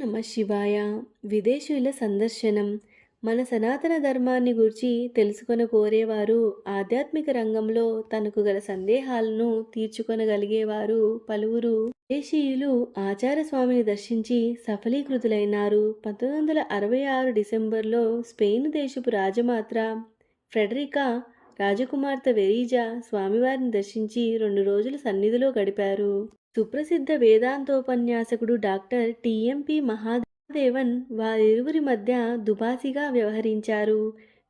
నమ శివాయ. విదేశీయుల సందర్శనం. మన సనాతన ధర్మాన్ని గురించి తెలుసుకొని కోరేవారు ఆధ్యాత్మిక రంగంలో తనకు గల సందేహాలను తీర్చుకొనగలిగేవారు పలువురు. విదేశీయులు ఆచార స్వామిని దర్శించి సఫలీకృతులైనారు. పంతొమ్మిది వందల అరవై ఆరు డిసెంబర్లో స్పెయిన్ దేశపు రాజమాత్ర ఫ్రెడరికా రాజకుమార్తె వెరీజా స్వామివారిని దర్శించి రెండు రోజులు సన్నిధిలో గడిపారు. సుప్రసిద్ధ వేదాంతోపన్యాసకుడు డాక్టర్ టిఎంపి మహాదేవన్ వారిరువురి మధ్య దుబాసిగా వ్యవహరించారు.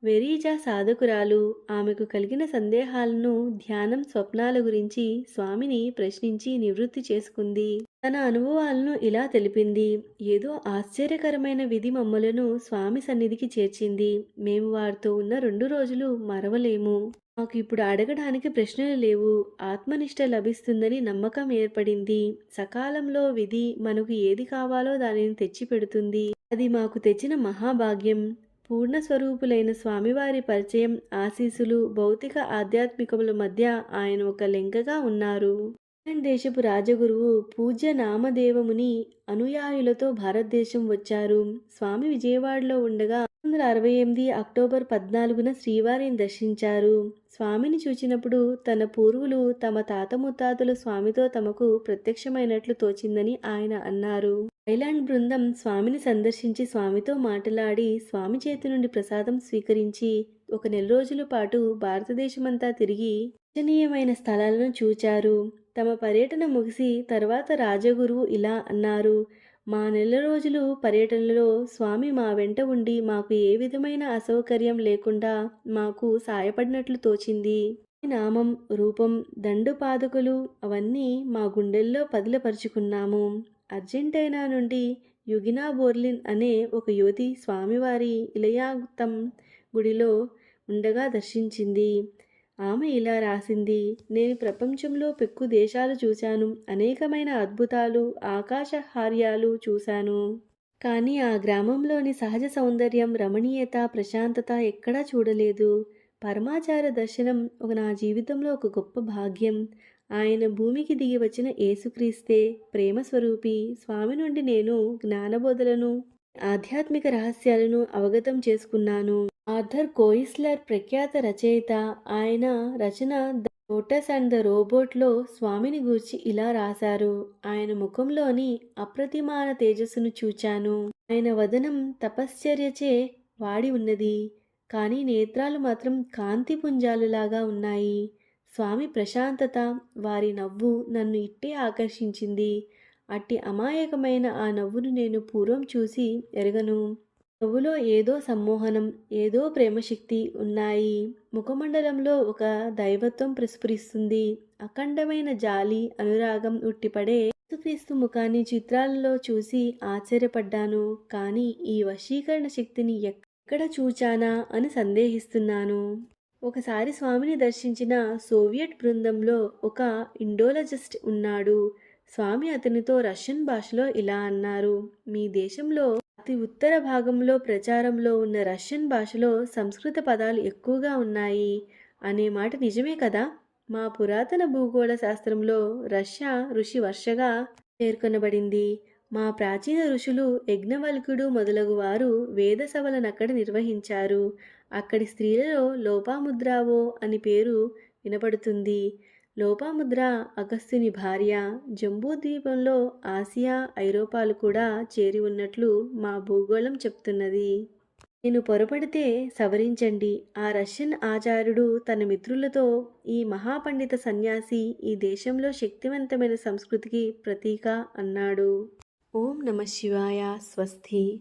వెరీజా సాధకురాలు ఆమెకు కలిగిన సందేహాలను ధ్యానం స్వప్నాల గురించి స్వామిని ప్రశ్నించి నివృత్తి చేసుకుంది. తన అనుభవాలను ఇలా తెలిపింది. ఏదో ఆశ్చర్యకరమైన విధి మమ్మలను స్వామి సన్నిధికి చేర్చింది. మేము వారితో ఉన్న రెండు రోజులు మరవలేము. మాకు ఇప్పుడు అడగడానికి ప్రశ్నలు లేవు. ఆత్మనిష్ట లభిస్తుందని నమ్మకం ఏర్పడింది. సకాలంలో విధి మనకు ఏది కావాలో దానిని తెచ్చిపెడుతుంది. అది మాకు తెచ్చిన మహాభాగ్యం. పూర్ణ స్వరూపులైన స్వామివారి పరిచయం ఆశీసులు భౌతిక ఆధ్యాత్మికముల మధ్య ఆయన ఒక లెంకగా ఉన్నారు. దేశపు రాజగురువు పూజ్య నామదేవముని అనుయాయులతో భారతదేశం వచ్చారు. స్వామి విజయవాడలో ఉండగా వందల అరవై ఎనిమిది అక్టోబర్ పద్నాలుగున శ్రీవారిని దర్శించారు. స్వామిని చూచినప్పుడు తన పూర్వులు తమ తాత ముత్తాతలు స్వామితో తమకు ప్రత్యక్షమైనట్లు తోచిందని ఆయన అన్నారు. ఐలాండ్ బృందం స్వామిని సందర్శించి స్వామితో మాట్లాడి స్వామి చేతి నుండి ప్రసాదం స్వీకరించి ఒక నెల రోజుల పాటు భారతదేశమంతా తిరిగి పూజనీయమైన స్థలాలను చూచారు. తమ పర్యటన ముగిసి తర్వాత రాజగురువు ఇలా అన్నారు. మా నెల రోజులు పర్యటనలో స్వామి మా వెంట ఉండి మాకు ఏ విధమైన అసౌకర్యం లేకుండా మాకు సాయపడినట్లు తోచింది. నామం రూపం దండు పాదకులు అవన్నీ మా గుండెల్లో పదిలపరుచుకున్నాము. అర్జెంటైనా నుండి యుగినా బోర్లిన్ అనే ఒక యువతి స్వామివారి ఇలయాగుతం గుడిలో ఉండగా దర్శించింది. ఆమె ఇలా రాసింది నేను ప్రపంచంలో పెక్కు దేశాలు చూశాను అనేకమైన అద్భుతాలు ఆకాశహార్యాలు చూశాను. కానీ ఆ గ్రామంలోని సహజ సౌందర్యం రమణీయత ప్రశాంతత ఎక్కడా చూడలేదు. పరమాచార దర్శనం ఒక నా జీవితంలో ఒక గొప్ప భాగ్యం. ఆయన భూమికి దిగి వచ్చిన యేసుక్రీస్తే ప్రేమ స్వరూపి స్వామి నుండి నేను జ్ఞానబోధలను ఆధ్యాత్మిక రహస్యాలను అవగతం చేసుకున్నాను. ఆర్థర్ కోయిస్లర్ ప్రఖ్యాత రచయిత. ఆయన రచన ద లోటస్ అండ్ ద రోబోట్లో స్వామిని గూర్చి ఇలా రాశారు. ఆయన ముఖంలోని అప్రతిమాన తేజస్సును చూచాను. ఆయన వదనం తపశ్చర్యచే వాడి ఉన్నది. కానీ నేత్రాలు మాత్రం కాంతి పుంజాలులాగా ఉన్నాయి. స్వామి ప్రశాంతత వారి నవ్వు నన్ను ఇట్టే ఆకర్షించింది. అట్టి అమాయకమైన ఆ నవ్వును నేను పూర్వం చూసి ఎరగను. నవ్వులో ఏదో సమ్మోహనం ఏదో ప్రేమశక్తి ఉన్నాయి. ముఖమండలంలో ఒక దైవత్వం ప్రస్ఫురిస్తుంది. అఖండమైన జాలి అనురాగం ఉట్టిపడే యేసుక్రీస్తు ముఖాన్ని చిత్రాలలో చూసి ఆశ్చర్యపడ్డాను. కానీ ఈ వశీకరణ శక్తిని ఎక్కడ చూచానా అని సందేహిస్తున్నాను. ఒకసారి స్వామిని దర్శించిన సోవియట్ బృందంలో ఒక ఇండోలజిస్ట్ ఉన్నాడు. స్వామి అతనితో రష్యన్ భాషలో ఇలా అన్నారు. మీ దేశంలో అతి ఉత్తర భాగంలో ప్రచారంలో ఉన్న రష్యన్ భాషలో సంస్కృత పదాలు ఎక్కువగా ఉన్నాయి అనే మాట నిజమే కదా? మా పురాతన భూగోళ శాస్త్రంలో రష్యా ఋషి వర్షగా పేర్కొనబడింది. మా ప్రాచీన ఋషులు యజ్ఞవల్కుడు మొదలగు వారు వేద సభలనక్కడ నిర్వహించారు. అక్కడి స్త్రీలలో లోపాముద్రావో అని పేరు వినపడుతుంది. లోపాముద్ర అగస్త్యుని భార్య జంబూద్వీపంలో ఆసియా ఐరోపాలు కూడా చేరి ఉన్నట్లు మా భూగోళం చెప్తున్నది. నేను పొరపడితే సవరించండి. ఆ రష్యన్ ఆచార్యుడు తన మిత్రులతో ఈ మహాపండిత సన్యాసి ఈ దేశంలో శక్తివంతమైన సంస్కృతికి ప్రతీక అన్నాడు. ఓం నమ శివాయ. స్వస్తి.